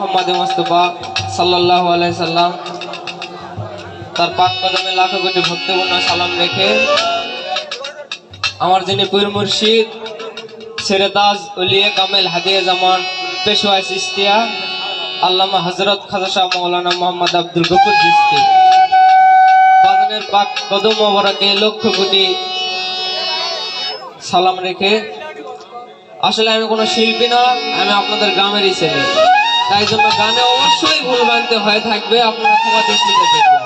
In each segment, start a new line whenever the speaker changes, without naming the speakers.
মোহাম্মদ সাল্লাম তার পাক কদমে লাখো কোটি ভক্তপূর্ণ সালাম রেখে আমার যিনি পীর মুর্শিদ উলিয়ে কামেল হাদিয়ে জামান পেশোয়া চিস্তিয়া আল্লামা হজরত মৌলানা মোহাম্মদ আব্দুল গফুর পাক কদম মোবারকে লক্ষ কোটি সালাম রেখে, আসলে আমি কোনো শিল্পী না, আমি আপনাদের গ্রামেরই ছেলে। তাই জন্য গানে অবশ্যই ভুল বানতে হয়ে থাকবে আপনারা ক্ষমা দৃষ্টিতে দেখবেন।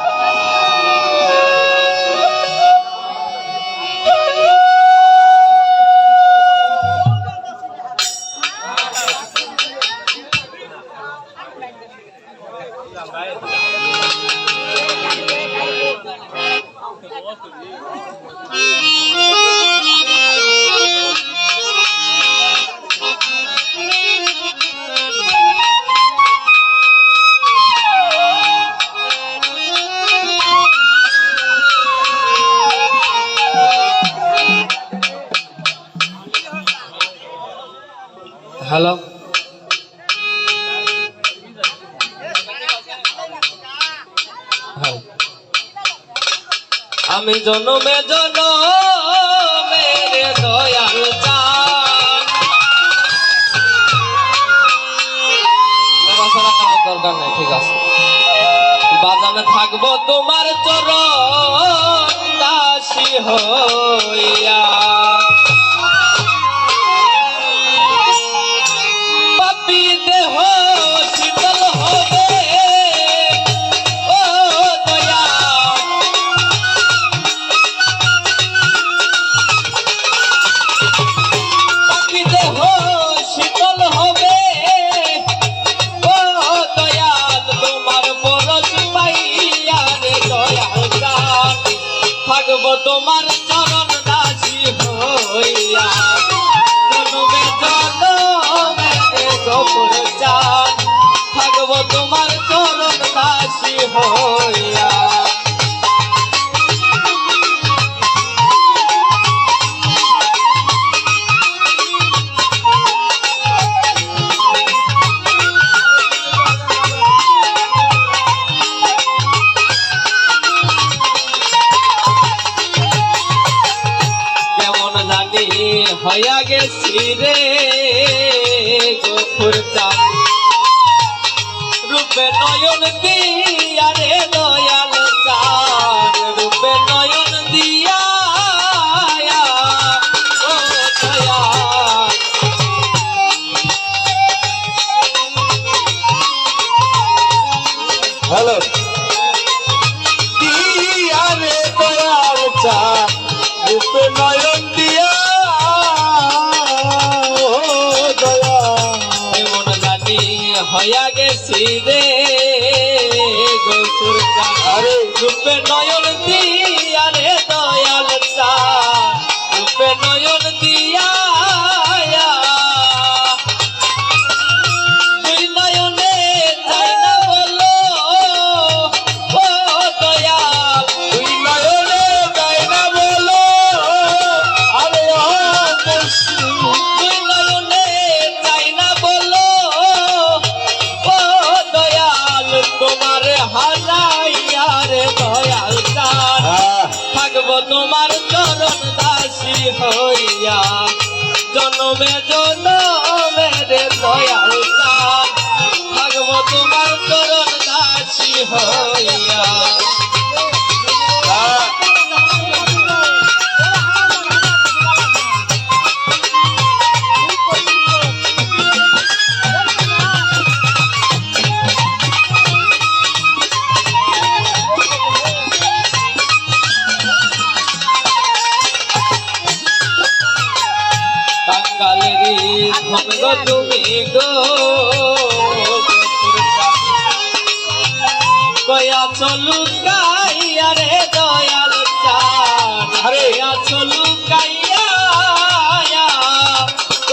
হ্যালো হ্যাঁ। আমি জনমে জন মেরে দয়াল দরকার নেই, ঠিক আছে। বাজানে থাকব তোমার চরণ দাসী হইয়া। রে চান রূপে নয়ন দিয়া রে দয়াল চান রূপে নয়ন দিয়া
হ্যালো। দিয়া রে দয়াল চা রূপে নয়ন
হইয়া গেছি রে গফুর চান
আরে
তোমার চরণ দাসী হইয়া জনমে জনমে দয়াল থাকব তোমার চরণ দাসী হইয়া কাঙ্গালেরই ধন তুমি গো। কয়া চলু কাইয়া রে দয়াল চান। কয়া চলু কাইয়া ও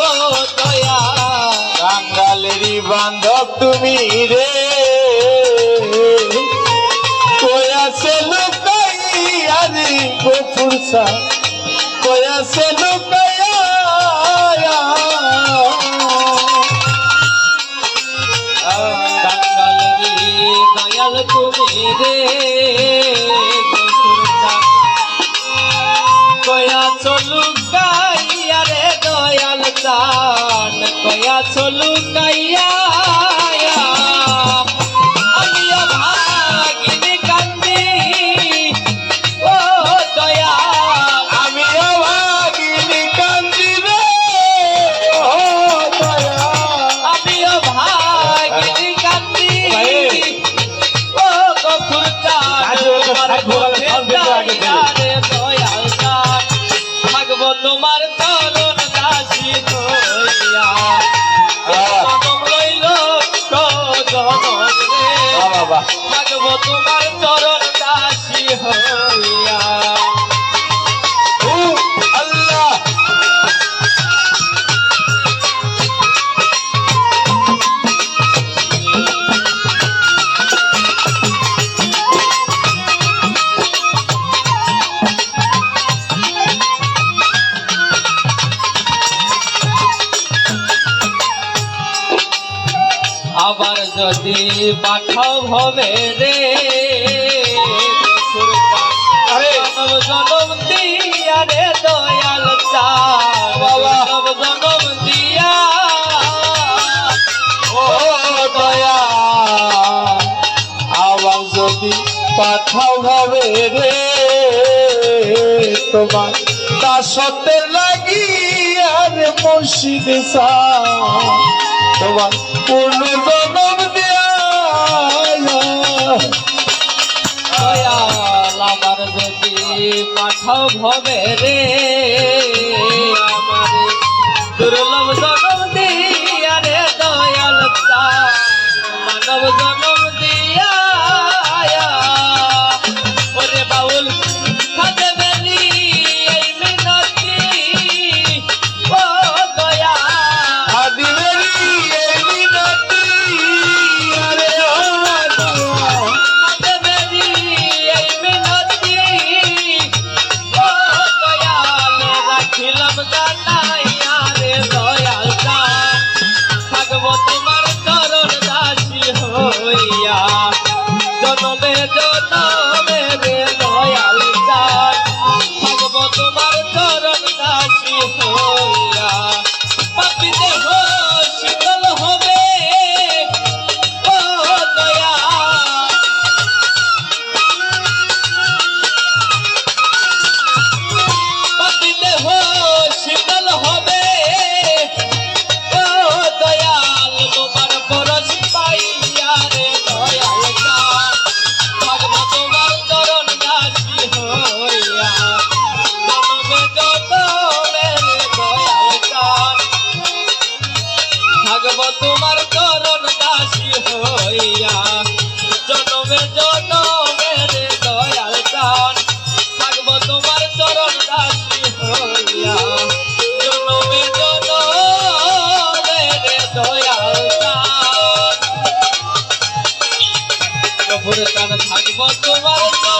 দয়াল।
বাঙালেরই বান্ধব তুমি রে। রে গোপুরসা কয়াছে লুকাইয়া আ
রে কয়া চলু কাইয়া রে দয়াল চান কয়া চলু কাইয়া তোমার চরণ দাসী হইয়া। লইল তোমার চরণ দাসী হইয়া। যদি পাঠাও ভবে রে
আরে।
জনম দিয়া রে দয়াল
বাবা।
জনম দিয়া
ও দয়া আবার যদি পাঠাও ভাবে রে তোমার তা সত্যে লাগি আর মুর্শিদ তোমার পূর্ণ জনম
পাঠাও ভবে রে। রাখিলাম জানাইয়া রে দয়াল থাকব তোমার চরণ দাসী হইয়া। জনমে জনমে থাকব তোমার চরণ দাসী হইয়া। জনমে জনমে রে দয়াল চান থাকব তোমার চরণ দাসী হইয়া। জনমে তোমার